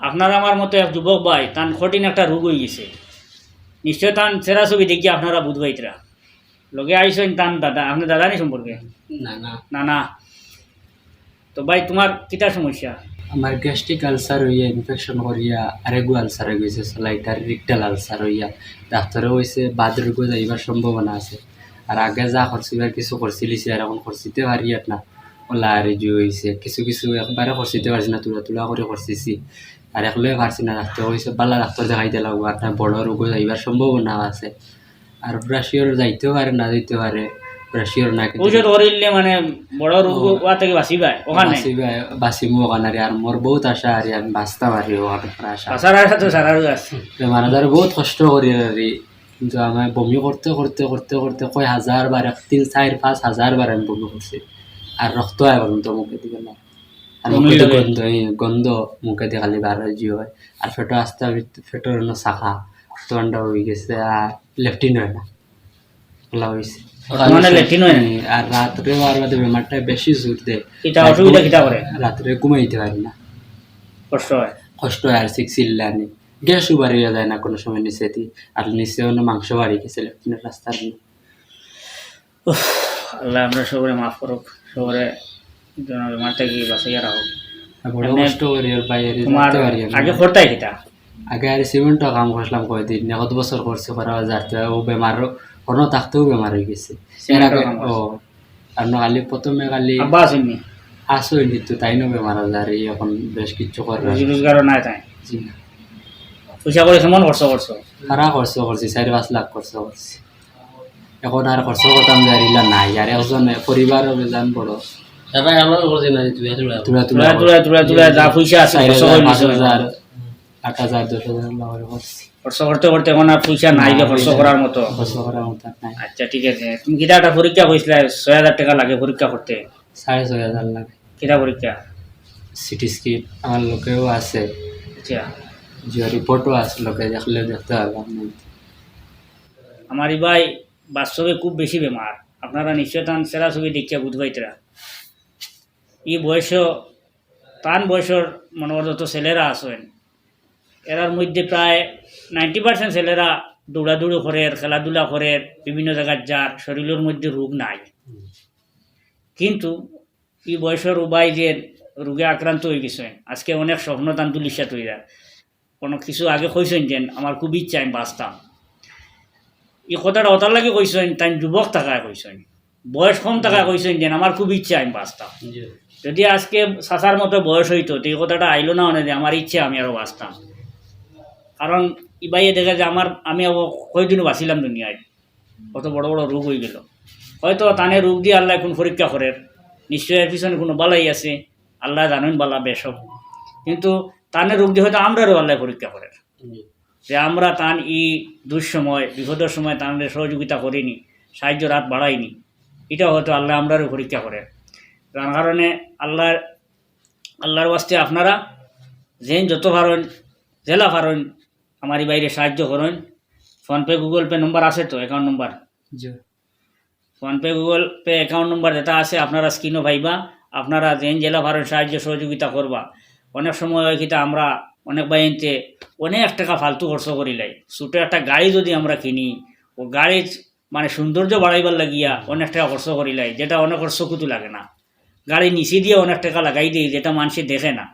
আপনার আমার মতো এক যুবক ভাই তান কঠিন একটা রোগ হয়ে গেছে। নিশ্চয় তান সেরা ছবি দেখি আপনারা বুধবাইতরা লগে আইসেন তান দাদা আপনার দাদা নি সম্পর্কে? না না। না না। তো ভাই তোমার কিতা সমস্যা? আমার গ্যাস্ট্রিক আলসার হইয়া ইনফেকশন করিয়া আরেগু আলসার হয়ে গেছে লাইটার রিকটাল আলসার হইয়া। ডাক্তারে হয়েছে বাদরগো যাইবার সম্ভাবনা আছে। আর আগে যা করছিবার কিছু করছিলিছি আর এখন করছিতে পারি না। ওলা আর হয়েছে কিছু কিছু একবারে করছিতে পারছি না তুলা তুলা করে করছিছি। আর একলে পারছি না ডাক্তার হয়েছে পাল্লা ডাক্তার দেখাইতে লাগবো আর না বড় রোগও যাইবার সম্ভাবনা আছে। আর ব্রাশিওর যাইতেও পারে না যাইতে পারে ব্রাশিওর না কিন্তু করিলে মানে বড় রোগ থেকে বাঁচিবাই ওখানে? বাসিমু ওখানে আর মোর বহুত আশা আর আমি বাঁচতে পারি ওখানে আশা। তো আছে। বহুত কষ্ট করি আর কিন্তু আমি বমি করতে করতে করতে করতে কয় হাজার বার এক তিন চার পাঁচ হাজার বার আমি বমি করছি আর রক্ত হয় পর্যন্ত মুখে দিকে না গন্ধ মুখে দিয়ে খালি বার হয় হয়। আর ফেটো আস্তে ফেটোর অন্য শাখা। হয়ে গেছে আর লেফটিন হয় না। হয়েছে? আর রাত্রে আর বাদে বেমারটা বেশি জোর দেয়। রাত্রে ঘুমাইতে পারি না। কষ্ট হয়? কষ্ট হয় আর সিক্স গ্যাসও বাড়িয়ে যায় না কোনো সময় নিচে দি আর নিচে অন্য মাংস বাড়ি গেছে লেফটিনের রাস্তার। আল্লাহ আমরা সবরে মাফ করুক। সবরে বাইরে তোমার যেতে পারি না। আগে করতাই কিতা আগে আর সিমেন্ট কাম করছিলাম কয়দিন কত বছর করছে করা যাতে ও বেমার কোনো থাকতেও বেমার হয়ে গেছে। এর সিমেন্টের আগে কাম ও আর না প্রথমে খালি আব্বা নিত তাই না বেমার আজার এখন বেশ কিছু করে নাই তাই? পয়সা করে কেমন খরচ করছ? সারা খরচ করছি চারি পাঁচ লাখ খরচ করছি। এখন আর খরচ করতাম যে নাই আর একজন পরিবারও বেজান বড়। আমার করছে না তুই এত তুলা তুলা তুলা তুলা তুলা তুলা যা পয়সা আছে চার হাজার করে পাঁচ নিছো। হাজার আট হাজার দশ হাজার লাগারে করছি খরচ করতে করতে এখন আর পয়সা নাই যে খরচ করার মতো। খরচ করার মতো নাই। আচ্ছা ঠিক আছে। তুমি কিতা একটা পরীক্ষা কইছিলে ছয় হাজার টাকা লাগে পরীক্ষা করতে সাড়ে ছয় হাজার লাগে। কিতা পরীক্ষা সিটি স্ক্যান আমার লোকেও আছে। আচ্ছা। যে রিপোর্টও আছে লোকে দেখলে দেখতে ভাই বাস্তবে খুব বেশি বেমার আপনারা নিশ্চয় তান সেরা ছবি দেখিয়া বুধবাইতরা এই বয়স তান বয়সের মনে হয় যত ছেলেরা আছেন, এরার মধ্যে প্রায় নাইনটি পার্সেন্ট ছেলেরা দৌড়াদৌড়ি করে, খেলাধুলা করে, বিভিন্ন জায়গায় যার শরীরের মধ্যে রোগ নাই। কিন্তু এই বয়সের উবাই যে রোগে আক্রান্ত হয়ে গেছেন, আজকে অনেক স্বপ্ন তান তুলিশা তৈরা। কোনো কিছু আগে কইছেন যেন, আমার খুব ইচ্ছা, আমি বাঁচতাম। এই কথাটা ওটার লাগে কইছেন, তাই যুবক থাকায় কইছেন, বয়স কম থাকায় কইছেন যেন, আমার খুব ইচ্ছা, আমি বাঁচতাম। যদি আজকে চাচার মতো বয়স হইতো, তো এই কথাটা আইলো না অনেক আমার ইচ্ছে, আমি আরও বাঁচতাম। কারণ ইবাইয়ে দেখা যায় আমার, আমি কয়দিনও বাঁচিলাম দুনিয়ায়। কত বড় বড় রোগ হয়ে গেল। হয়তো তানে রোগ দিয়ে আল্লাহ কোন পরীক্ষা করেন নিশ্চয় এর পিছনে কোনো বালাই আছে। আল্লাহ জানেন বালা বেসব কিন্তু তানে রোগ দিয়ে হয়তো আমরারও আল্লাহ পরীক্ষা করেন যে আমরা তান ই দুঃসময়, বিপদের সময় তাদের সহযোগিতা করিনি, সাহায্য রাত বাড়াইনি। এটা হয়তো আল্লাহ আমরারও পরীক্ষা করেন তার কারণে আল্লাহর আল্লাহর বাস্তে আপনারা যেন যত পারেন জেলা পারেন আমার এই বাইরে সাহায্য করেন। ফোনপে গুগল পে নম্বর আছে তো account number PhonePe Google Pay account number যেটা আছে আপনারা স্ক্রিনও ভাইবা আপনারা যেন জেলা ভারত সাহায্য সহযোগিতা করবা। অনেক সময় হয় কিতা আমরা অনেক বাইনতে অনেক টাকা ফালতু খরচ করি লাই। ছোটো একটা গাড়ি যদি আমরা কিনি ও গাড়ির মানে সৌন্দর্য বাড়াইবার লাগিয়া অনেক টাকা খরচ করি লাই যেটা অনেক চকুতো লাগে না। গাড়ি নিচে দিয়ে অনেক টাকা লাগাই দিই, যেটা মানুষে দেখে না।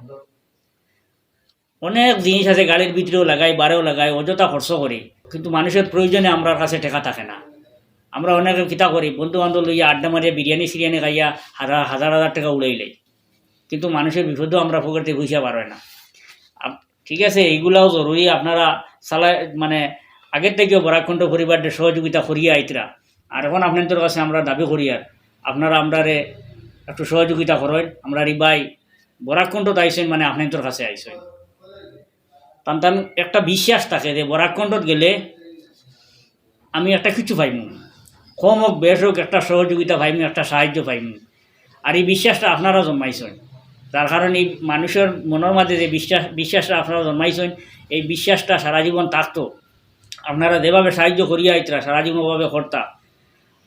অনেক জিনিস আছে গাড়ির ভিতরেও লাগাই, বারেও লাগাই, অযথা খরচ করি। কিন্তু মানুষের প্রয়োজনে আমরা কাছে টাকা থাকে না। আমরা অনেক কিতা করি বন্ধু বান্ধব লইয়া আড্ডা মারিয়া, বিরিয়ানি সিরিয়ানি খাইয়া হাজার হাজার হাজার টাকা উড়াই লাই। কিন্তু মানুষের বিপদেও আমরা পকেটে বুঝা পারবে না। ঠিক আছে, এইগুলাও জরুরি। আপনারা চালাই মানে আগের থেকেও বরাকণ্ঠ পরিবারদের সহযোগিতা করিয়া আইতরা। আর এখন আপনাদের কাছে আমরা দাবি করি আর, আপনারা আমরারে একটু সহযোগিতা করেন। আমরা রিবাই বরাকণ্ঠত আইসেন মানে আপনাদের কাছে আইসেন। তান তান একটা বিশ্বাস থাকে যে বরাকণ্ঠত গেলে আমি একটা কিছু পাইমু কম হোক, বেশ হোক, একটা সহযোগিতা পাইমু একটা সাহায্য পাইমু আর এই বিশ্বাসটা আপনারা জন্মাইছেন। তার কারণে এই মানুষের মনের মাঝে যে বিশ্বাস, বিশ্বাসটা আপনারা জন্মাইছেন, এই বিশ্বাসটা সারা জীবন থাকতো। আপনারা যেভাবে সাহায্য করিয়া আইতরা, সারা জীবনভাবে করতা।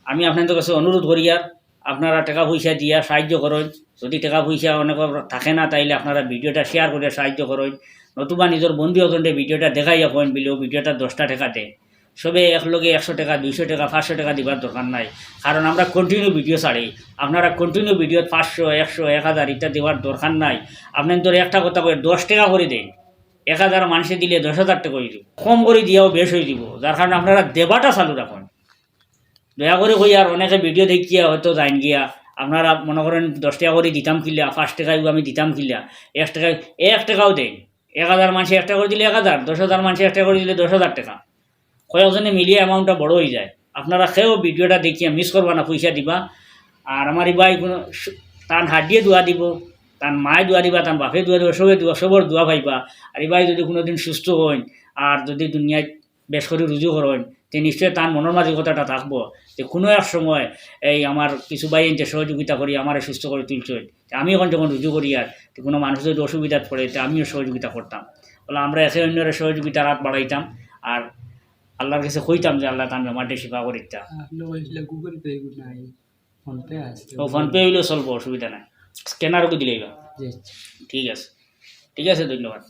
আমি আপনাদের কাছে অনুরোধ করি আর আপনারা টাকা পয়সা দিয়া সাহায্য করেন। যদি টাকা পয়সা অনেক থাকে না, তাইলে আপনারা ভিডিওটা শেয়ার করে সাহায্য করেন। নতুবা নিজের বন্ধু অজনরে ভিডিওটা দেখাইয়া কইন বিলেও ভিডিওটা দশটা টাকা দেয় সবে একলগে একশো টাকা, দুইশো টাকা, পাঁচশো টাকা দিবার দরকার নাই। কারণ আমরা কন্টিনিউ ভিডিও ছাড়ি। আপনারা কন্টিনিউ ভিডিও পাঁচশো, একশো, এক হাজার ইত্যাদি দেওয়ার দরকার নাই। আপনি তোর একটা কথা কয়ে দশ টাকা করে দেন। এক হাজার মানুষে দিলে দশ হাজার টাকা করে কম করে দিয়াও বেশ হয়ে দিব যার কারণে আপনারা দেবাটা চালু রাখুন। দয়া করে কই আর অনেকে ভিডিও দেখিয়া হয়তো যাইন গিয়া। আপনারা মনে করেন দশ টাকা করে দিতাম কিলা পাঁচ টাকায় আমি দিতাম কিলা এক টাকায়, এক টাকাও দেন। এক হাজার মানুষে এক টাকা করে দিলে এক হাজার, দশ হাজার মানুষে এক টাকা করে দিলে দশ হাজার টাকা। কয়েকজনে মিলিয়ে অ্যামাউন্টটা বড় হয়ে যায়। আপনারা খেয়েও ভিডিওটা দেখিয়া মিস করবা না, পয়সা দিবা। আর আমার ইবাই কোনো তান হাডিয়ে দোয়া দিব, তান মায়ে দোয়া দিবা, তান বাপে দোয়া দিবা, সবে দোয়া, সবর দোয়া পাইবা। আর ইবাই যদি কোনোদিন সুস্থ হন আর যদি দুনিয়ায় বেশ করে রুজু করেন তে নিশ্চয় তার মনের মাঝে কথাটা থাকব। যে কোনো এক সময় এই আমার কিছু ভাই যে সহযোগিতা করি আমার সুস্থ করে তুলছেন আমি এখন যখন রুজু করি আর কোনো মানুষ যদি অসুবিধাত পড়ে তো আমিও সহযোগিতা করতাম বলে আমরা একে অন্যের সহযোগিতা রাত বাড়াইতাম আর আল্লাহর কাছে কইতাম যে আল্লাহ তার বেমারটা শিফা করিতাম ও ফোনপে হইলেও চলবো অসুবিধা নাই। স্ক্যানারও দিলেই জি ঠিক আছে। ঠিক আছে ধন্যবাদ।